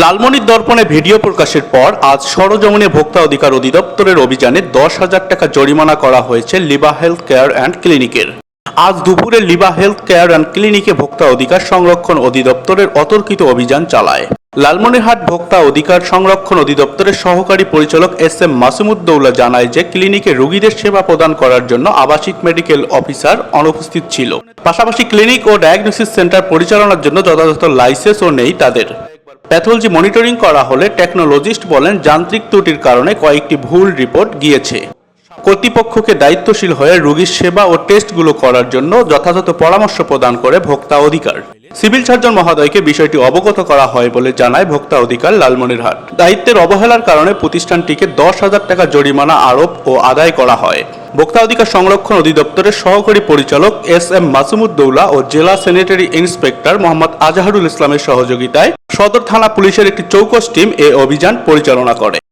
লালমনির দর্পণে video প্রকাশের পর আজ সরজমিনে ভোক্তা অধিকার অধিদপ্তরের অভিযানে দশ হাজার টাকা জরিমানা করা হয়েছে লিবা হেলথ কেয়ার অ্যান্ড ক্লিনিকের। আজ দুপুরে লিবা হেলথ কেয়ার অ্যান্ড ক্লিনিকে ভোক্তা অধিকার সংরক্ষণ অধিদপ্তরের অতর্কিত অভিযান চালায়। লালমনিরহাট ভোক্তা অধিকার সংরক্ষণ অধিদপ্তরের সহকারী পরিচালক এস এম মাসুমুদ্দৌলা জানায় যে ক্লিনিকে রোগীদের সেবা প্রদান করার জন্য আবাসিক মেডিকেল অফিসার অনুপস্থিত ছিল। পাশাপাশি ক্লিনিক ও ডায়াগনোসিস সেন্টার পরিচালনার জন্য যথাযথ লাইসেন্সও নেই তাদের। প্যাথোলজি মনিটরিং করা হলে টেকনোলজিস্ট বলেন যান্ত্রিক ত্রুটির কারণে কয়েকটি ভুল রিপোর্ট গিয়েছে। কর্তৃপক্ষকে দায়িত্বশীল হয়ে রোগীর সেবা ও টেস্টগুলো করার জন্য যথাযথ পরামর্শ প্রদান করে ভোক্তা অধিকার। সিভিল সার্জন মহোদয়কে বিষয়টি অবগত করা হয় বলে জানায় ভোক্তা অধিকার লালমনিরহাট। দায়িত্বের অবহেলার কারণে প্রতিষ্ঠানটিকে দশ হাজার টাকা জরিমানা আরোপ ও আদায় করা হয়। ভোক্তা অধিকার সংরক্ষণ অধিদপ্তরের সহকারী পরিচালক এস এম মাসুমুদ্দৌলা ও জেলা স্যানিটারি ইন্সপেক্টর মোহাম্মদ আজাহারুল ইসলামের সহযোগিতায় সদর থানা পুলিশের একটি চৌকস টিম এ অভিযান পরিচালনা করে।